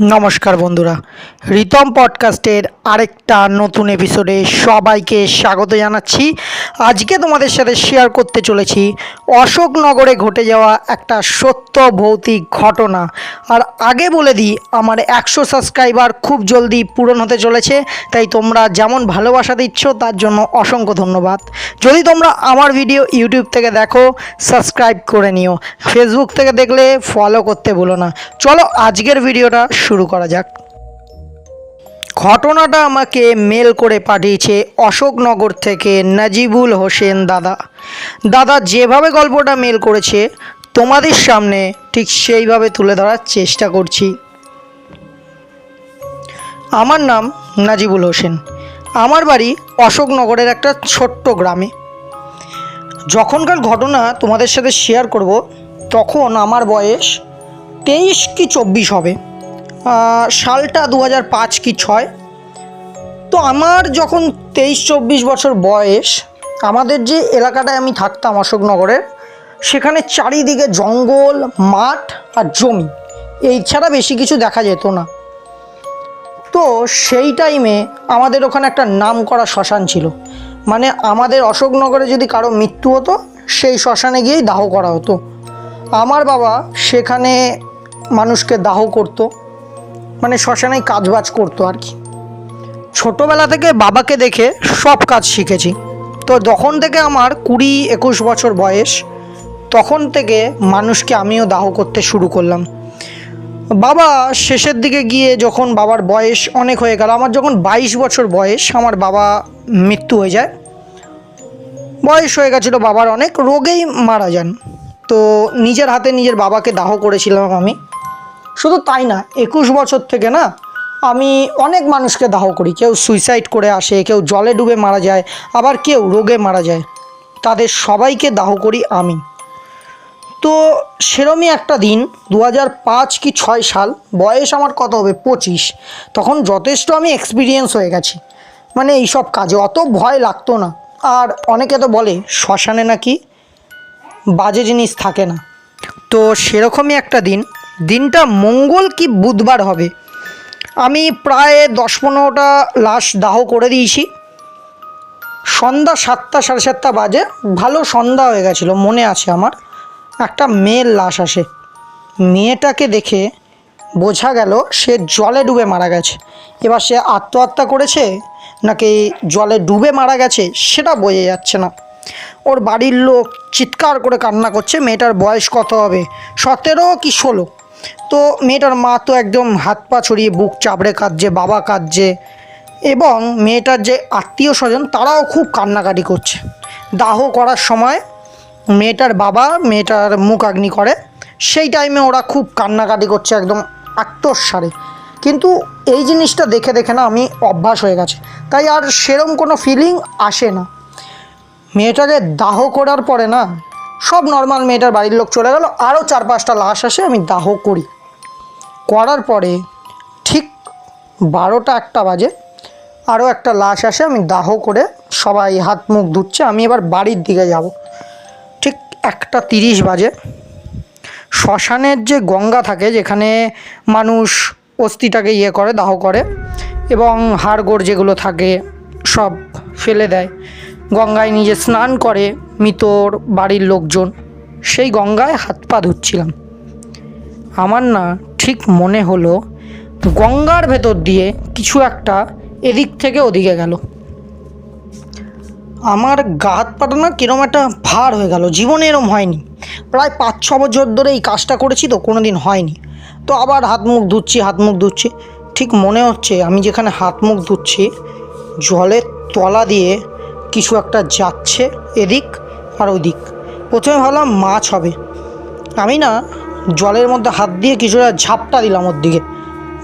নমস্কার বন্ধুরা, রিতম পডকাস্টের আরেকটা নতুন এপিসোডে সবাইকে স্বাগত জানাচ্ছি। আজকে তোমাদের সাথে শেয়ার করতে চলেছি, অশোকনগরে ঘটে যাওয়া একটা সত্য ভৌতিক ঘটনা। আর আগে বলে দিই, আমার একশো সাবস্ক্রাইবার খুব জলদি পূরণ হতে চলেছে, তাই তোমরা যেমন ভালোবাসা দিচ্ছ, তার জন্য অসংখ্য ধন্যবাদ। যদি তোমরা আমার ভিডিও ইউটিউব থেকে দেখো সাবস্ক্রাইব করে নিও। ফেসবুক থেকে দেখলে ফলো করতে ভুলো না। চলো আজকের ভিডিওটা শুরু করা যাক। ঘটনাটা আমাকে মেল করে পাঠিয়েছে অশোকনগর থেকে নাজিবুল হোসেন দাদা। দাদা যেভাবে গল্পটা মেল করেছে, তোমাদের সামনে ঠিক সেইভাবে তুলে ধরার চেষ্টা করছি। আমার নাম নাজিবুল হোসেন। আমার বাড়ি অশোকনগরের একটা ছোট্ট গ্রামে। যখনকার ঘটনা তোমাদের সাথে শেয়ার করব, তখন আমার বয়স তেইশ কি চব্বিশ হবে। সালটা দু পাঁচ কি ছয়? তো আমার যখন তেইশ চব্বিশ বছর বয়স, আমাদের যে এলাকাটায় আমি থাকতাম অশোকনগরের, সেখানে চারিদিকে জঙ্গল, মাঠ আর জমি। এই ছাড়া বেশি কিছু দেখা যেত না। তো সেই টাইমে আমাদের ওখানে একটা নাম করা শ্মশান ছিল। মানে আমাদের অশোকনগরে যদি কারও মৃত্যু হতো, সেই শ্মশানে গিয়েই দাহ করা হতো। আমার বাবা সেখানে মানুষকে দাহ করতো। মানে শ্মশানেই কাজবাজ করতো আর কি। ছোটোবেলা থেকে বাবাকে দেখে সব কাজ শিখেছি। তো যখন থেকে আমার কুড়ি একুশ বছর বয়স, তখন থেকে মানুষকে আমিও দাহ করতে শুরু করলাম। বাবা শেষের দিকে গিয়ে যখন বাবার বয়স অনেক হয়ে গেল, আমার যখন বাইশ বছর বয়স, আমার বাবা মৃত্যু হয়ে যায়। বয়স হয়ে গেছিল বাবার অনেক, রোগেই মারা যান। তো নিজের হাতে নিজের বাবাকে দাহ করেছিলাম আমি। শুধু তাই না, একুশ বছর থেকে না আমি অনেক মানুষকে দাহ করি। কেউ সুইসাইড করে আসে, কেউ জলে ডুবে মারা যায়, আবার কেউ রোগে মারা যায়। তাদের সবাইকে দাহ করি আমি। তো সেরমই একটা দিন দু পাঁচ কি ছয় সাল, বয়স আমার কত হবে? পঁচিশ। তখন যথেষ্ট আমি এক্সপিরিয়েন্স হয়ে গেছি। মানে এইসব কাজে অত ভয় লাগতো না। আর অনেকে তো বলে, শ্মশানে নাকি বাজে জিনিস থাকে না। তো সেরকমই একটা দিন দিনটা মঙ্গল কি বুধবার হবে? আমি প্রায় দশ পনেরোটা লাশ দাহ করে দিয়েছি। সন্ধ্যা সাতটা, সাড়ে সাতটা বাজে। ভালো সন্ধ্যা হয়ে গেছিল, মনে আছে আমার। একটা মেয়ের লাশ আসে। মেয়েটাকে দেখে বোঝা গেল সে জলে ডুবে মারা গেছে। এবার সে আত্মহত্যা করেছে নাকি জলে ডুবে মারা গেছে সেটা বোঝা যাচ্ছে না। ওর বাড়ির লোক চিৎকার করে কান্না করছে, মেয়েটার বয়স কত হবে? সতেরো কি ষোলো? তো মেয়েটার মা তো একদম হাত পা ছড়িয়ে বুক চাপড়ে কাঁদছে, বাবা কাঁদছে এবং মেয়েটার যে আত্মীয় স্বজন তারাও খুব কান্নাকাটি করছে। দাহ করার সময় মেয়েটার বাবা মেয়েটার মুখ আগ্নি করে, সেই টাইমে ওরা খুব কান্নাকাটি করছে একদম আত্মস্বারে। কিন্তু এই জিনিসটা দেখে দেখে না আমি অভ্যাস হয়ে গেছে। তাই আর সেরম কোনো ফিলিং আসে না। মেয়েটাকে দাহ করার পরে না সব নর্মাল মেয়েটার বাড়ির লোক চলে গেল আরও চার পাঁচটা লাশ আসে, আমি দাহ করি। করার পরে ঠিক বারোটা একটা বাজে আরও একটা লাশ আসে, আমি দাহ করে সবাই হাত মুখ ধুচ্ছে, আমি এবার বাড়ির দিকে যাব। ঠিক একটা তিরিশ বাজে, শ্মশানের যে গঙ্গা থাকে, যেখানে মানুষ অস্থিটাকে ইয়ে করে, দাহ করে, এবং হাড়গোড় যেগুলো থাকে, সব ফেলে দেয়। গঙ্গায় নিজে স্নান করে মৃতর বাড়ির লোকজন। সেই গঙ্গায় হাত পা ধুচ্ছিলাম। আমার না ঠিক মনে হলো গঙ্গার ভেতর দিয়ে কিছু একটা এদিক থেকে ওদিকে গেল। আমার গা হাত পাটা না কিরম একটা ভার হয়ে গেল, জীবনে এরম হয়নি। প্রায় পাঁচ ছ বছর ধরে এই কাজটা করেছি তো কোনো দিন হয়নি। তো আবার হাত মুখ ধুচ্ছি, হাত মুখ ধুচ্ছি। ঠিক মনে হচ্ছে আমি যেখানে হাত মুখ ধুচ্ছি, জলের তলা দিয়ে কিছু একটা যাচ্ছে এদিক আর ওদিক। প্রথমে ভাবলাম মাছ হবে। আমি না জলের মধ্যে হাত দিয়ে কিছুটা ঝাপটা দিলাম ওর দিকে।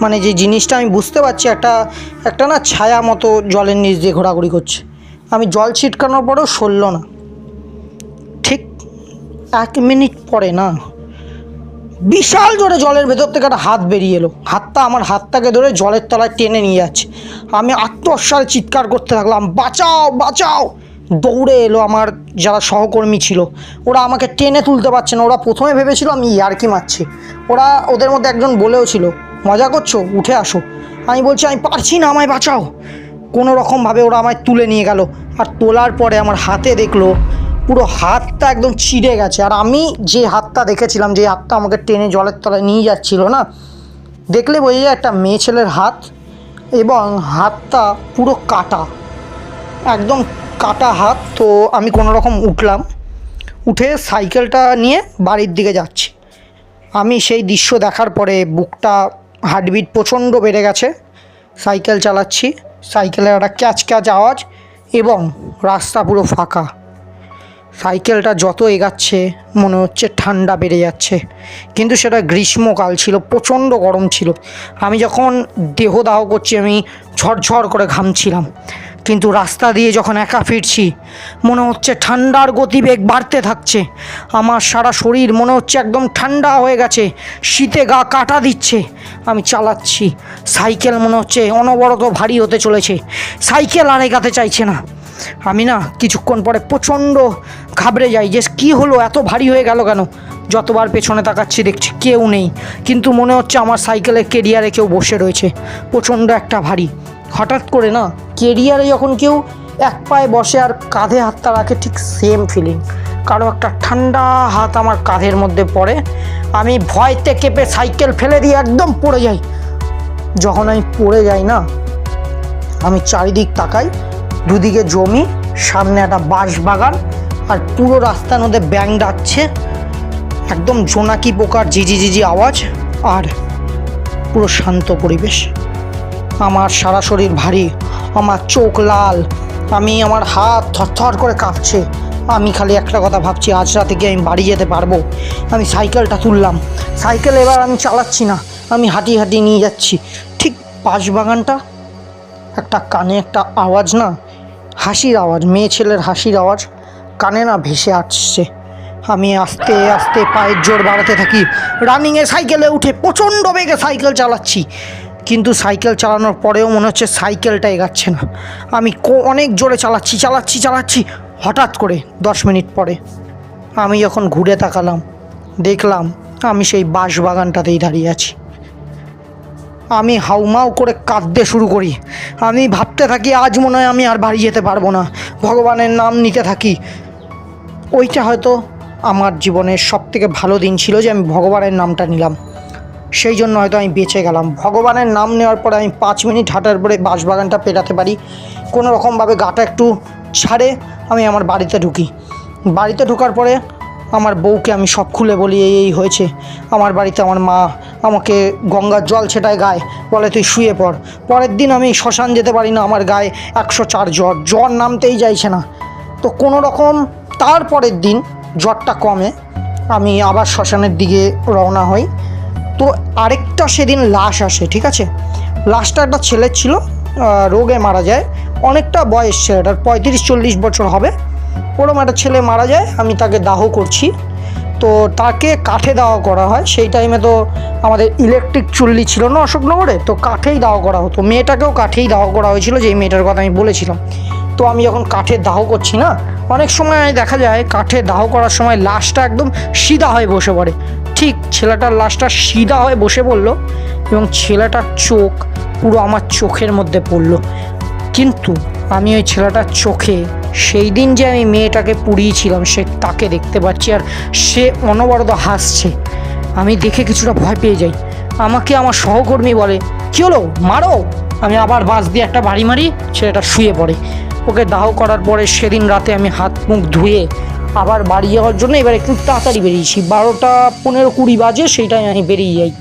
মানে যে জিনিসটা আমি বুঝতে পারছি একটা একটা না ছায়া মতো জলের নিচ দিয়ে ঘোরাঘুরি করছে। আমি জল ছিটকানোর পরেও সরল না। ঠিক এক মিনিট পরে না বিশাল জোরে জলের ভেতর থেকে একটা হাত বেরিয়ে এলো। হাতটা আমার হাতটাকে ধরে জলের তলায় টেনে নিয়ে যাচ্ছে। আমি আত্মস্বারে চিৎকার করতে থাকলাম, বাঁচাও বাঁচাও! দৌড়ে এলো আমার যারা সহকর্মী ছিল। ওরা আমাকে টেনে তুলতে পারছে না। ওরা প্রথমে ভেবেছিল আমি ইয়ার্কি মারছি। ওরা ওদের মধ্যে একজন বলেও ছিল, মজা করছ? উঠে আসো। আমি বলছি, আমি পারছি না, আমায় বাঁচাও। কোনো রকমভাবে ওরা আমায় তুলে নিয়ে গেল। আর তোলার পরে আমার হাতে দেখল পুরো হাতটা একদম ছিঁড়ে গেছে। আর আমি যে হাতটা দেখেছিলাম, যে হাতটা আমাকে টেনে জলের তলায় নিয়ে যাচ্ছিল না, দেখলে বোঝা যায় একটা মেয়ে ছেলের হাত এবং হাতটা পুরো কাটা, একদম কাটা হাত। তো আমি কোনো রকম উঠলাম, উঠে সাইকেলটা নিয়ে বাড়ির দিকে যাচ্ছি। আমি সেই দৃশ্য দেখার পরে বুকটা, হার্টবিট প্রচণ্ড বেড়ে গেছে। সাইকেল চালাচ্ছি, সাইকেলের একটা ক্যাচ ক্যাচ আওয়াজ এবং রাস্তা পুরো ফাঁকা। সাইকেলটা যত এগাচ্ছে, মনে হচ্ছে ঠান্ডা বেড়ে যাচ্ছে। কিন্তু সেটা গ্রীষ্মকাল ছিল, প্রচণ্ড গরম ছিল। আমি যখন দেহদাহ করছি, আমি ঝরঝর করে ঘামছিলাম। কিন্তু রাস্তা দিয়ে যখন একা ফিরছি, মনে হচ্ছে ঠান্ডার গতিবেগ বাড়তে থাকছে। আমার সারা শরীর মনে হচ্ছে একদম ঠান্ডা হয়ে গেছে, শীতে গা কাটা দিচ্ছে। আমি চালাচ্ছি, সাইকেল মনে হচ্ছে অনবরত ভারী হতে চলেছে। সাইকেল আর এগাতে চাইছে না। আমি না কিছুক্ষণ পরে প্রচণ্ড ঘাবড়ে যাই, যে কী হলো, এত ভারী হয়ে গেল কেন? যতবার পেছনে তাকাচ্ছি দেখছি কেউ নেই। কিন্তু মনে হচ্ছে আমার সাইকেলের কেরিয়ারে কেউ বসে রয়েছে। প্রচণ্ড একটা ভারী। হঠাৎ করে না কেরিয়ারে যখন কেউ এক পায়ে বসে আর কাঁধে হাতটা রাখে, ঠিক সেম ফিলিং কারও একটা ঠান্ডা হাত আমার কাঁধের মধ্যে পড়ে, আমি ভয়তে কেঁপে সাইকেল ফেলে দিয়ে একদম পড়ে যাই। যখন আমি পড়ে যাই না, আমি চারিদিক তাকাই দুদিকে জমি, সামনে একটা বাঁশ বাগান আর পুরো রাস্তার মধ্যে ব্যাং ডাকছে। একদম জোনাকি পোকার জিজি ঝিঝি আওয়াজ আর পুরো শান্ত পরিবেশ। আমার সারা শরীর ভারী, আমার চোখ লাল, আমি আমার হাত থরথর করে কাঁপছে। আমি খালি একটা কথা ভাবছি, আজ রাতে গিয়ে আমি বাড়ি যেতে পারব? আমি সাইকেলটা তুললাম। সাইকেল এবার আমি চালাচ্ছি না, আমি হাঁটি হাঁটি নিয়ে যাচ্ছি। ঠিক বাঁশবাগানটা, একটা কানে একটা আওয়াজ না হাসির আওয়াজ, মেয়ে ছেলের হাসির আওয়াজ, কানে না ভেসে আসছে। আমি আস্তে আস্তে পায়ের জোর বাড়াতে থাকি। রানিংয়ে সাইকেলে উঠে প্রচণ্ড বেগে সাইকেল চালাচ্ছি। কিন্তু সাইকেল চালানোর পরেও মনে হচ্ছে সাইকেলটা এগাচ্ছে না। আমি অনেক জোরে চালাচ্ছি চালাচ্ছি চালাচ্ছি। হঠাৎ করে দশ মিনিট পরে আমি যখন ঘুরে তাকালাম, দেখলাম আমি সেই বাঁশ বাগানটাতেই দাঁড়িয়ে আছি। আমি হাউমাউ করে কাঁদতে শুরু করি। আমি ভাবতে থাকি, আজ মনে হয় আমি আর বাড়ি যেতে পারব না। ভগবানের নাম নিতে থাকি। ওইটা হয়তো আমার জীবনের সব থেকে ভালো দিন ছিল যে আমি ভগবানের নামটা নিলাম। সেই জন্য হয়তো আমি বেঁচে গেলাম। ভগবানের নাম নেওয়ার পরে আমি পাঁচ মিনিট হাঁটার পরে বাঁশবাগানটা পেটাতে পারি। কোনো রকমভাবে গাটা একটু ছাড়ে, আমি আমার বাড়িতে ঢুকি। বাড়িতে ঢোকার পরে আমার বউকে আমি সব খুলে বলি, এই এই হয়েছে। আমার বাড়িতে আমার মা আমাকে গঙ্গার জল ছেটায় গায়ে। বলে, তুই শুয়ে পড়। পরের দিন আমি শ্মশান যেতে পারি না, আমার গায়ে একশো চার জ্বর। জ্বর নামতেই চাইছে না। তো কোনো রকম তারপরের দিন জ্বরটা কমে, আমি আবার শ্মশানের দিকে রওনা হই। তো আরেকটা সেদিন লাশ আসে, ঠিক আছে? লাশটা একটা ছেলের ছিল রোগে মারা যায়। অনেকটা বয়স ছেলেটার, পঁয়ত্রিশ চল্লিশ বছর হবে। ওরম একটা ছেলে মারা যায়, আমি তাকে দাহ করছি। তো তাকে কাঠে দাহ করা হয়, সেই টাইমে তো আমাদের ইলেকট্রিক চুল্লি ছিল না অশোকনগরে? তো কাঠেই দাহ করা হতো। মেয়েটাকেও কাঠেই দাহ করা হয়েছিল, যেই মেয়েটার কথা আমি বলেছিলাম। তো আমি যখন কাঠে দাহ করছি না, অনেক সময় দেখা যায় কাঠে দাহ করার সময় লাশটা একদম সিধা হয়ে বসে পড়ে। ঠিক ছেলেটার লাশটা সিধা হয়ে বসে পড়ল এবং ছেলেটার চোখ পুরো আমার চোখের মধ্যে পড়ল। কিন্তু আমি ওই ছেলেটার চোখে সেই দিন যে আমি মেয়েটাকে পুড়িয়েছিলাম, সে তাকে দেখতে পাচ্ছি আর সে অনবরত হাসছে। আমি দেখে কিছুটা ভয় পেয়ে যাই। আমাকে আমার সহকর্মী বলে, কী হলো? মারো? আমি আবার বাস দিয়ে একটা বাড়ি মারি, ছেলেটা শুয়ে পড়ে। ওকে দাহ করার পরে সেদিন রাতে আমি হাত মুখ ধুয়ে আবার বাড়ি যাওয়ার জন্য এবার একটু তাড়াতাড়ি বেরিয়েছি। বারোটা পনেরো কুড়ি বাজে সেই টাইমে আমি বেরিয়ে যাই।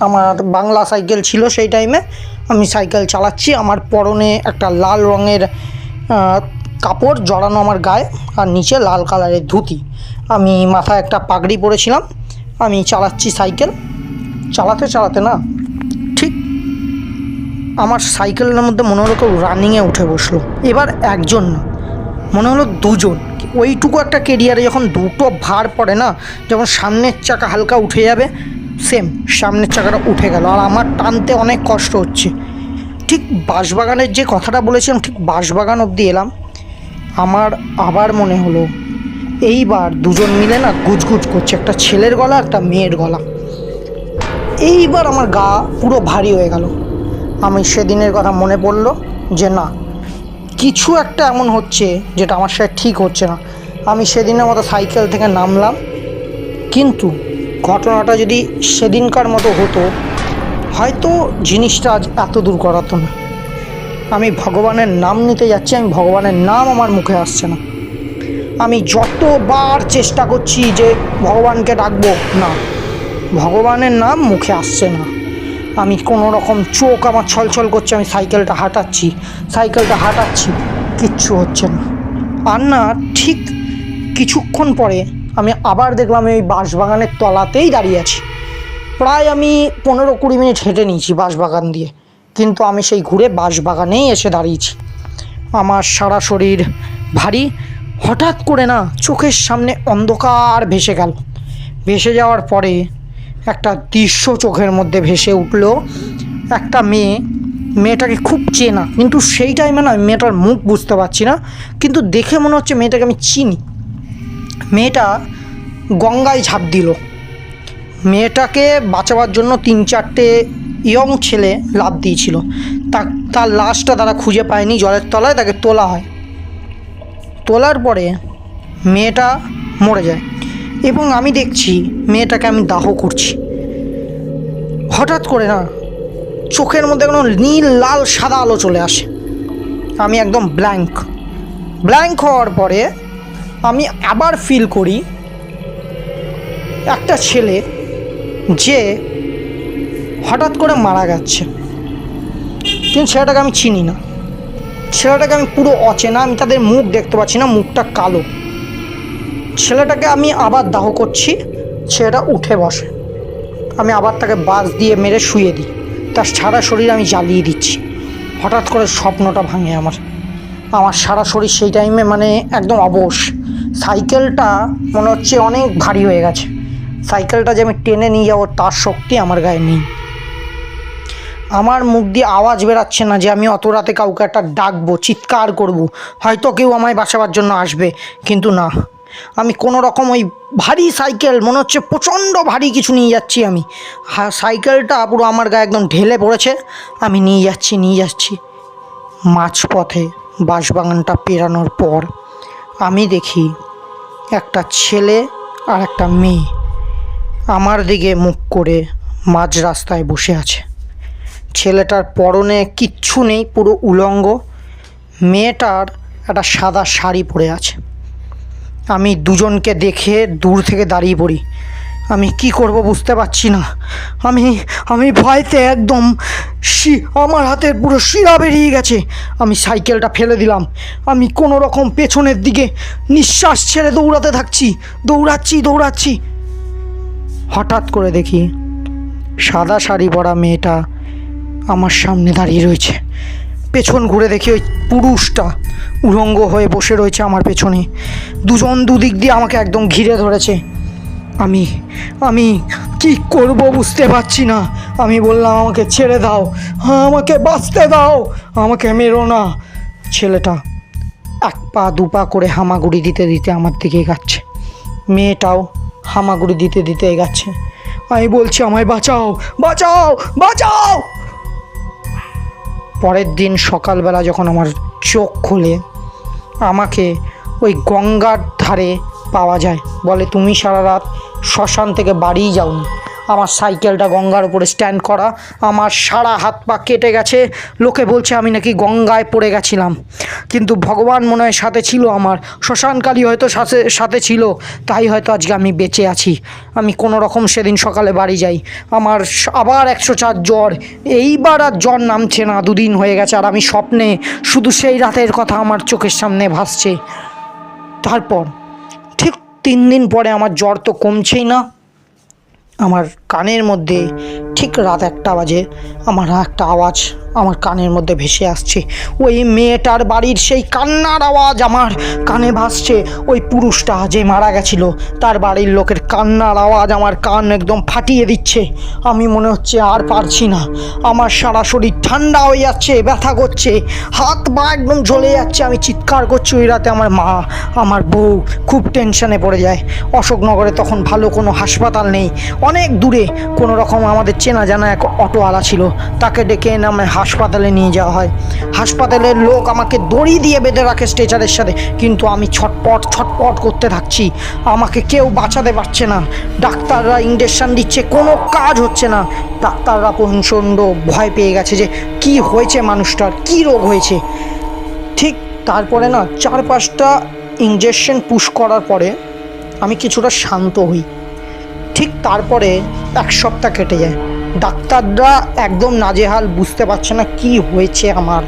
আমার বাংলা সাইকেল ছিল সেই টাইমে আমি সাইকেল চালাচ্ছি। আমার পরনে একটা লাল রঙের কাপড় জড়ানো আমার গায়ে আর নিচে লাল কালারের ধুতি। আমি মাথায় একটা পাগড়ি পরেছিলাম। আমি চালাচ্ছি সাইকেল। চালাতে চালাতে না, ঠিক আমার সাইকেলের মধ্যে মনে হলো কেউ রানিংয়ে উঠে বসল। এবার একজন না, মনে হলো দুজন। ওইটুকু একটা কেরিয়ারে যখন দুটো ভার পড়ে না, যখন সামনের চাকা হালকা উঠে যাবে সেম সামনের চাকাটা উঠে গেল। আর আমার টানতে অনেক কষ্ট হচ্ছে। ঠিক বাঁশবাগানের যে কথাটা বলেছিলাম, ঠিক বাঁশবাগান অবধি এলাম। আমার আবার মনে হলো, এইবার দুজন মিলে না গুজগুজ করছে, একটা ছেলের গলা, একটা মেয়ের গলা। এইবার আমার গা পুরো ভারী হয়ে গেল। আমি সেদিনের কথা মনে পড়ল যে না, কিছু একটা এমন হচ্ছে যেটা আমার সাথে ঠিক হচ্ছে না। আমি সেদিনের মতো সাইকেল থেকে নামলাম, কিন্তু ঘটনাটা যদি সেদিনকার মতো হতো, হয়তো জিনিসটা আজ এত দূর করাতো না। আমি ভগবানের নাম নিতে যাচ্ছি, আমি ভগবানের নাম আমার মুখে আসছে না। আমি যতবার চেষ্টা করছি যে ভগবানকে ডাকবো, না, ভগবানের নাম মুখে আসছে না। আমি কোনো রকম চোখ আমার ছলছল করছে, আমি সাইকেলটা হাঁটাচ্ছি সাইকেলটা হাঁটাচ্ছি, কিচ্ছু হচ্ছে না। আর না, ঠিক কিছুক্ষণ পরে আমি আবার দেখলাম ওই বাঁশবাগানের তলাতেই দাঁড়িয়ে আছি। প্রায় আমি পনেরো কুড়ি মিনিট হেঁটে নিয়েছি বাঁশবাগান দিয়ে। কিন্তু আমি সেই ঘুরে বাঁশবাগানেই এসে দাঁড়িয়েছি। আমার সারা শরীর ভারী, হঠাৎ করে না চোখের সামনে অন্ধকার ভেসে গেল। ভেসে যাওয়ার পরে একটা দৃশ্য চোখের মধ্যে ভেসে উঠল। একটা মেয়ে, মেয়েটাকে খুব চেনা, কিন্তু সেই টাইমে না মেয়েটার মুখ বুঝতে পারছি না, কিন্তু দেখে মনে হচ্ছে মেয়েটাকে আমি চিনি। মেয়েটা গঙ্গায় ঝাঁপ দিল। মেয়েটাকে বাঁচাবার জন্য তিন চারটে ইয়ং ছেলে লাভ দিয়েছিল। তার লাশটা তারা খুঁজে পায়নি, জলের তলায় তাকে তোলা হয়। তোলার পরে মেয়েটা মরে যায় এবং আমি দেখছি মেয়েটাকে আমি দাহ করছি। হঠাৎ করে না চোখের মধ্যে কোনো নীল, লাল, সাদা আলো চলে আসে। আমি একদম ব্ল্যাঙ্ক ব্ল্যাঙ্ক হওয়ার পরে আমি আবার ফিল করি একটা ছেলে যে হঠাৎ করে মারা যাচ্ছে কিন্তু ছেলেটাকে আমি চিনি না। ছেলেটাকে আমি পুরো অচেনা, আমি তাদের মুখ দেখতে পাচ্ছি না, মুখটা কালো। ছেলেটাকে আমি আবার দাহ করছি, ছেলেটা উঠে বসে। আমি আবার তাকে বাস দিয়ে মেরে শুয়ে দিই। তার সারা শরীর আমি জ্বালিয়ে দিচ্ছি। হঠাৎ করে স্বপ্নটা ভাঙে আমার। আমার সারা শরীর সেই টাইমে মানে একদম অবশ। সাইকেলটা মনে হচ্ছে অনেক ভারী হয়ে গেছে। সাইকেলটা যে আমি টেনে নিয়ে যাব, তার শক্তি আমার গায়ে নেই। আমার মুখ দিয়ে আওয়াজ বেরাচ্ছে না যে আমি অত রাতে কাউকে একটা ডাকবো, চিৎকার করব। হয়তো কেউ আমায় বাঁচাবার জন্য আসবে, কিন্তু না। আমি কোনো রকম ওই ভারী সাইকেল, মনে হচ্ছে প্রচণ্ড ভারী কিছু নিয়ে যাচ্ছি আমি। হ্যাঁ সাইকেলটা পুরো আমার গায়ে একদম ঢেলে পড়েছে। আমি নিয়ে যাচ্ছি নিয়ে যাচ্ছি। মাঝপথে বাঁশবাগানটা পেরানোর পর আমি দেখি একটা ছেলে আর একটা মেয়ে। আমার দিকে মুখ করে মাঝ রাস্তায় বসে আছে। ছেলেটার পরনে কিচ্ছু নেই, পুরো উলঙ্গ। মেয়েটার একটা সাদা শাড়ি পরে আছে। আমি দুজনকে দেখে দূর থেকে দাঁড়িয়ে পড়ি। আমি কি করব বুঝতে পারছি না। আমি আমি ভয়তে একদম শি, আমার হাতের পুরো শিরা বেরিয়ে গেছে। আমি সাইকেলটা ফেলে দিলাম। আমি কোনো রকম পেছনের দিকে নিঃশ্বাস ছেড়ে দৌড়াতে থাকছি। দৌড়াচ্ছি দৌড়াচ্ছি। হঠাৎ করে দেখি সাদা শাড়ি পরা মেয়েটা আমার সামনে দাঁড়িয়ে রয়েছে। পেছন ঘুরে দেখি ওই পুরুষটা উলঙ্গ হয়ে বসে রয়েছে আমার পেছনে। দুজন দুদিক দিয়ে আমাকে একদম ঘিরে ধরেছে। আমি আমি কি করব বুঝতে পারছি না। আমি বললাম, আমাকে ছেড়ে দাও হ্যাঁ আমাকে বাঁচতে দাও, আমাকে মেরো না। ছেলেটা এক পা, দু পা করে হামাগুড়ি দিতে দিতে আমার দিকে এগাচ্ছে। মেয়েটাও হামাগুড়ি দিতে দিতে এগাচ্ছে। আমি বলছি, আমায় বাঁচাও বাঁচাও বাঁচাও! পরের দিন সকালবেলা যখন আমার চোখ খুলে, আমাকে ওই গঙ্গার ধারে পাওয়া যায়। বলে, তুমি সারা রাত শ্মশান থেকে বাড়িই যাওনি। আমার সাইকেলটা গঙ্গার উপরে স্ট্যান্ড করা। আমার সারা হাত পা কেটে গেছে। লোকে বলছে, আমি নাকি গঙ্গায় পড়ে গেছিলাম। কিন্তু ভগবান মনে হয় সাথে ছিল আমার। শ্মশানকালী হয়তো সাথে সাথে ছিল। তাই হয়তো আজকে আমি বেঁচে আছি। আমি কোনো রকম সেদিন সকালে বাড়ি যাই। আমার আবার একশো চার জ্বর। এইবার আর জ্বর নামছে না, দুদিন হয়ে গেছে। আর আমি স্বপ্নে, শুধু সেই রাতের কথা আমার চোখের সামনে ভাসছে। তারপর, ঠিক তিন দিন পরে আমার জ্বর তো কমছেই না। আমার কানের মধ্যে ঠিক রাত একটা বাজে আমার একটা আওয়াজ আমার কানের মধ্যে ভেসে আসছে। ওই মেয়েটার বাড়ির সেই কান্নার আওয়াজ আমার কানে ভাসছে। ওই পুরুষটা যে মারা গেছিল, তার বাড়ির লোকের কান্নার আওয়াজ আমার কান একদম ফাটিয়ে দিচ্ছে। আমি মনে হচ্ছে আর পারছি না। আমার সারা শরীর ঠান্ডা হয়ে যাচ্ছে, ব্যথা করছে। হাত পা একদম জ্বলে যাচ্ছে। আমি চিৎকার করছি ওই রাতে আমার মা, আমার বউ খুব টেনশনে পড়ে যায়। অশোকনগরে তখন ভালো কোনো হাসপাতাল নেই। অনেক দূরে কোনো রকম আমাদের চেনা জানা এক অটোওয়ালা ছিল। তাকে ডেকে এনে আমায় হাসপাতালে নিয়ে যাওয়া হয়। হাসপাতালের লোক আমাকে দড়ি দিয়ে বেঁধে রাখে স্ট্রেচারের সাথে। কিন্তু আমি ছটপট ছটপট করতে থাকছি। আমাকে কেউ বাঁচাতে পারছে না। ডাক্তাররা ইঞ্জেকশন দিচ্ছে, কোনো কাজ হচ্ছে না। ডাক্তাররা প্রচণ্ড ভয় পেয়ে গেছে যে, কি হয়েছে মানুষটার? কি রোগ হয়েছে? ঠিক তারপরে না, চার পাঁচটা ইঞ্জেকশন পুশ করার পরে আমি কিছুটা শান্ত হই। ঠিক তারপরে এক সপ্তাহ কেটে যায়। ডাক্তাররা একদম নাজেহাল, বুঝতে পারছে না কি হয়েছে আমার।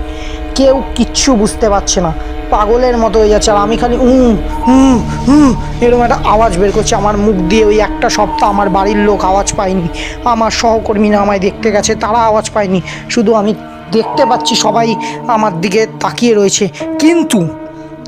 কেউ কিচ্ছু বুঝতে পারছে না। পাগলের মতো হয়ে যাচ্ছে আর আমি খালি উম হুম হুম এরকম একটা আওয়াজ বের করছে। আমার মুখ দিয়ে ওই একটা সপ্তাহ আমার বাড়ির লোক আওয়াজ পায়নি। আমার সহকর্মীরা আমায় দেখতে গেছে, তারা আওয়াজ পায়নি। শুধু আমি দেখতে পাচ্ছি সবাই আমার দিকে তাকিয়ে রয়েছে। কিন্তু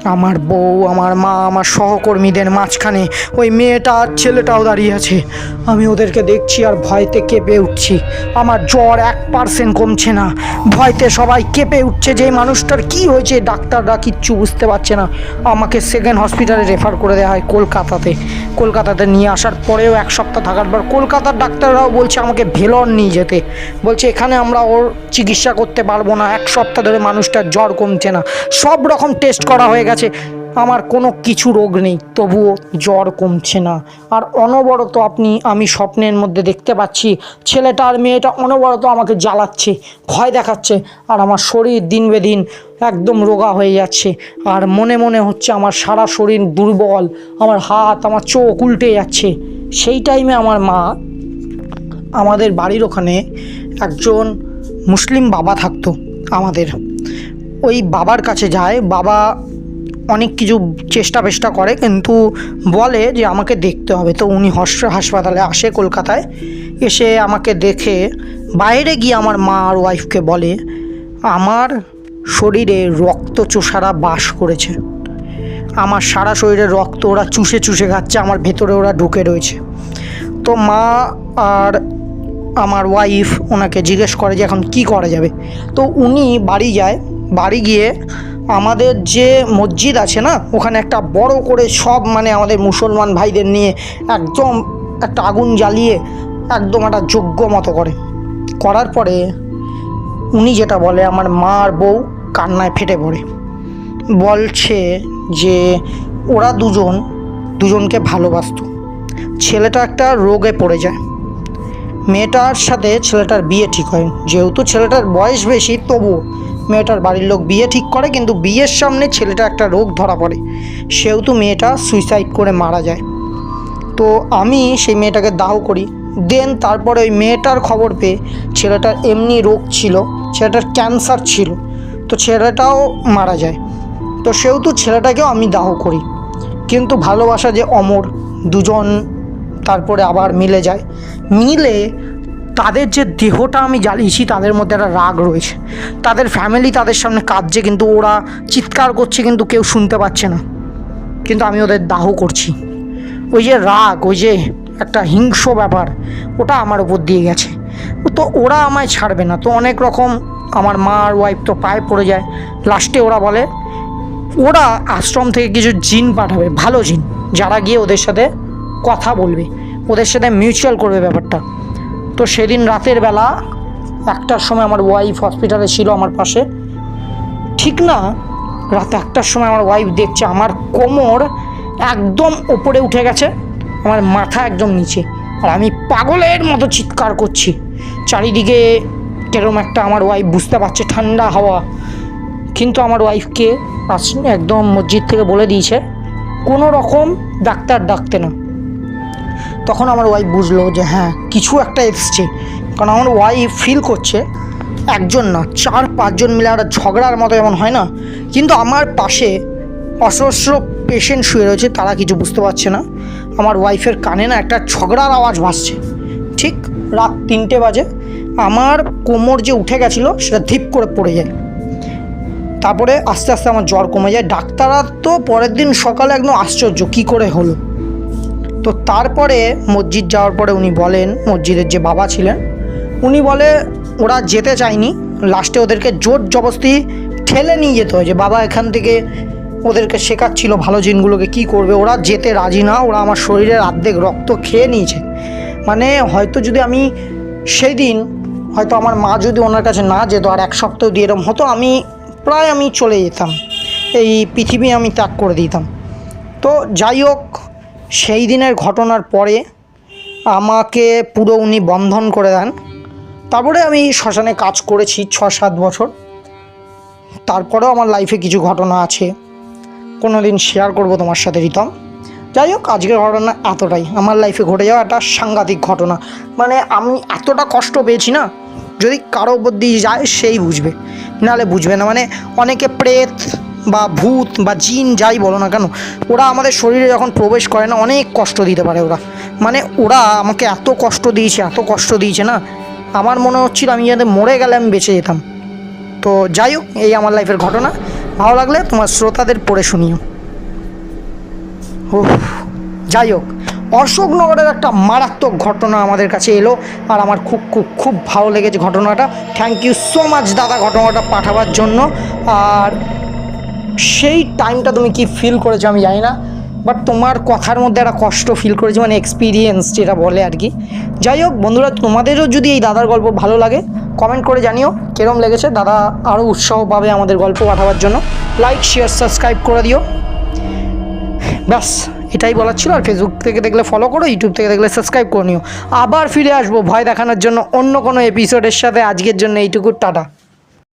আমার বউ, আমার মা, আমার সহকর্মীদের মাঝখানে ওই মেয়েটা আর ছেলেটাও দাঁড়িয়ে আছে। আমি ওদেরকে দেখছি আর ভয়তে কেঁপে উঠছি। আমার জ্বর এক পার্সেন্ট কমছে না। ভয়তে সবাই কেঁপে উঠছে যে মানুষটার কি হয়েছে, ডাক্তাররা কিচ্ছু বুঝতে পারছে না। আমাকে সেকেন্ড হসপিটালে রেফার করে দেওয়া হয় কলকাতাতে। কলকাতাতে নিয়ে আসার পরেও এক সপ্তাহ থাকার পর কলকাতার ডাক্তাররাও বলছে আমাকে ভেলর নিয়ে যেতে। বলছে এখানে আমরা ওর চিকিৎসা করতে পারব না, এক সপ্তাহ ধরে মানুষটার জ্বর কমছে না। সব রকম টেস্ট করা হয়ে গেছে। আমার কোনো কিছু রোগ নেই, তবুও জ্বর কমছে না। আর অনবরত আপনি, আমি স্বপ্নের মধ্যে দেখতে পাচ্ছি, ছেলেটা আর মেয়েটা অনবরত আমাকে জ্বালাচ্ছে, ভয় দেখাচ্ছে, আর আমার শরীর দিন বে দিন একদম রোগা হয়ে যাচ্ছে, আর মনে মনে হচ্ছে আমার সারা শরীর দুর্বল, আমার হাত, আমার চোখ উল্টে যাচ্ছে। সেই টাইমে আমার মা, আমাদের বাড়ির ওখানে একজন মুসলিম বাবা থাকতো আমাদের। ওই বাবার কাছে যায়, বাবা অনেক কিছু চেষ্টা পেষ্টা করে, কিন্তু বলে যে আমাকে দেখতে হবে। তো উনি হস- হাসপাতালে আসে কলকাতায়, এসে আমাকে দেখে বাইরে গিয়ে আমার মা আর ওয়াইফকে বলে, আমার শরীরে রক্ত চোষারা বাস করেছে। আমার সারা শরীরে রক্ত ওরা চুষে চুষে খাচ্ছে, আমার ভেতরে ওরা ঢুকে রয়েছে। তো মা আর আমার ওয়াইফ ওনাকে জিজ্ঞেস করে যে এখন কি করা যাবে। তো উনি বাড়ি যায় বাড়ি গিয়ে আমাদের যে মসজিদ আছে না, ওখানে একটা বড় করে সব মানে আমাদের মুসলমান ভাইদের নিয়ে একদম একটা আগুন জ্বালিয়ে একদম একটা যোগ্য মতো করে। করার পরে উনি যেটা বলে, আমার মা আর বউ কান্নায় ফেটে পড়ে। বলছে যে, ওরা দুজন, দুজনকে ভালোবাসতো। ছেলেটা একটা রোগে পড়ে যায়। মেয়েটার সাথে ছেলেটার বিয়ে ঠিক হয় যেহেতু ছেলেটার বয়স বেশি তবু মেয়েটার বাড়ির লোক বিয়ে ঠিক করে, কিন্তু বিয়ের সামনে ছেলেটা একটা রোগ ধরা পড়ে। সেহেতু মেয়েটা সুইসাইড করে মারা যায়। তো আমি সেই মেয়েটাকে দাহ করি। দেন তারপরে ওই মেয়েটার খবর পেয়ে ছেলেটার এমনি রোগ ছিল, ছেলেটার ক্যান্সার ছিল, তো ছেলেটাও মারা যায়। তো সেহেতু ছেলেটাকেও আমি দাহ করি। কিন্তু ভালোবাসা যে অমর, দুজন তারপরে আবার মিলে যায়। মিলে তাদের যে দেহটা আমি জ্বালিয়েছি, তাদের মধ্যে একটা রাগ রয়েছে। তাদের ফ্যামিলি তাদের সামনে কাঁদছে, কিন্তু ওরা চিৎকার করছে, কিন্তু কেউ শুনতে পাচ্ছে না। কিন্তু আমি ওদের দাহ করছি। ওই যে রাগ, ওই যে একটা হিংস্র ব্যাপার, ওটা আমার উপর দিয়ে গেছে। তো ওরা আমায় ছাড়বে না। তো অনেক রকম আমার মা আর ওয়াইফ তো পায়ে পড়ে যায়। লাস্টে ওরা বলে, ওরা আশ্রম থেকে কিছু জিন পাঠাবে, ভালো জিন, যারা গিয়ে ওদের সাথে কথা বলবে, ওদের সাথে মিউচুয়াল করবে ব্যাপারটা। তো সেদিন রাতের বেলা একটার সময় আমার ওয়াইফ হসপিটালে ছিল আমার পাশে। ঠিক না, রাতে একটার সময় আমার ওয়াইফ দেখছে, আমার কোমর একদম ওপরে উঠে গেছে, আমার মাথা একদম নিচে। আর আমি পাগলের মতো চিৎকার করছি। চারিদিকে কেরম একটা আমার ওয়াইফ বুঝতে পারছে, ঠান্ডা হাওয়া। কিন্তু আমার ওয়াইফকে একদম মসজিদ থেকে বলে দিয়েছে, কোনো রকম ডাক্তার ডাকতে না। তখন আমার ওয়াইফ বুঝলো যে হ্যাঁ কিছু একটা এসছে। কারণ আমার ওয়াইফ ফিল করছে একজন না, চার, পাঁচজন মিলে একটা ঝগড়ার মতো এমন হয় না। কিন্তু আমার পাশে অসহস্র পেশেন্ট শুয়ে রয়েছে, তারা কিছু বুঝতে পারছে না। আমার ওয়াইফের কানে না একটা ঝগড়ার আওয়াজ ভাসছে। ঠিক রাত তিনটে বাজে, আমার কোমর যে উঠে গেছিল, সেটা ধিপ করে পড়ে যায়। তারপরে আস্তে আস্তে আমার জ্বর কমে যায়। ডাক্তাররা তো পরের দিন সকালে একদম আশ্চর্য, কী করে হলো? তো তারপরে মসজিদ যাওয়ার পরে উনি বলেন, মসজিদের যে বাবা ছিলেন, উনি বলে, ওরা যেতে চায়নি। লাস্টে ওদেরকে জোর জবস্তি ঠেলে নিয়ে যেতে হয় যে, বাবা, এখান থেকে ওদেরকে শেখাচ্ছিল ভালো জিনগুলোকে কি করবে। ওরা যেতে রাজি না। ওরা আমার শরীরের অর্ধেক রক্ত খেয়ে নিয়েছে। মানে হয়তো যদি আমি সেই দিন হয়তো আমার মা যদি ওনার কাছে না যেত আর এক সপ্তাহ দিয়ে এরম হতো, আমি প্রায় আমি চলে যেতাম। এই পৃথিবী আমি ত্যাগ করে দিতাম। তো যাই হোক সেই দিনের ঘটনার পরে আমাকে পুরো উনি বন্ধন করে দেন। তারপরে আমি শ্মশানে কাজ করেছি ছ সাত বছর। তারপরেও আমার লাইফে কিছু ঘটনা আছে। কোনো দিন শেয়ার করব তোমার সাথে, রিতম। যাই হোক, আজকের ঘটনা এতটাই। আমার লাইফে ঘটে যাওয়া একটা সাংঘাতিক ঘটনা। মানে আমি এতটা কষ্ট পেয়েছি না, যদি কারও উপর দিয়ে যায়, সেই বুঝবে। নাহলে বুঝবে না। মানে অনেকে প্রেত বা ভূত বা জিন যাই বলো না কেন ওরা আমাদের শরীরে যখন প্রবেশ করে না অনেক কষ্ট দিতে পারে ওরা। মানে ওরা আমাকে এত কষ্ট দিয়েছে এত কষ্ট দিয়েছে না আমার মনে হচ্ছিল আমি যাতে মরে গেলে আমি বেঁচে যেতাম। তো যাই হোক এই আমার লাইফের ঘটনা। ভালো লাগলে তোমার শ্রোতাদের পড়ে শুনিও। উফ, যাই হোক অশোকনগরের একটা মারাত্মক ঘটনা আমাদের কাছে এলো আর আমার খুব খুব খুব ভালো লেগেছে ঘটনাটা। থ্যাংক ইউ সো মাচ দাদা ঘটনাটা পাঠাবার জন্য। আর সেই টাইমটা তুমি কি ফিল করেছ আমি জানি না বাট তোমার কথার মধ্যে একটা কষ্ট ফিল করেছি মানে এক্সপিরিয়েন্স যেটা বলে আর কি। যাই হোক, বন্ধুরা, তোমাদেরও যদি এই দাদার গল্প ভালো লাগে কমেন্ট করে জানিও কিরম লেগেছে। দাদা আরও উৎসাহ পাবে আমাদের গল্প পাঠাবার জন্য। লাইক শেয়ার সাবস্ক্রাইব করে দিও। ব্যাস, এটাই বলার ছিল। আর ফেসবুক থেকে দেখলে ফলো করো ইউটিউব থেকে দেখলে সাবস্ক্রাইব করে নিও। আবার ফিরে আসব ভয় দেখানোর জন্য অন্য কোনো এপিসোডের সাথে। আজকের জন্য এইটুকু, টাটা।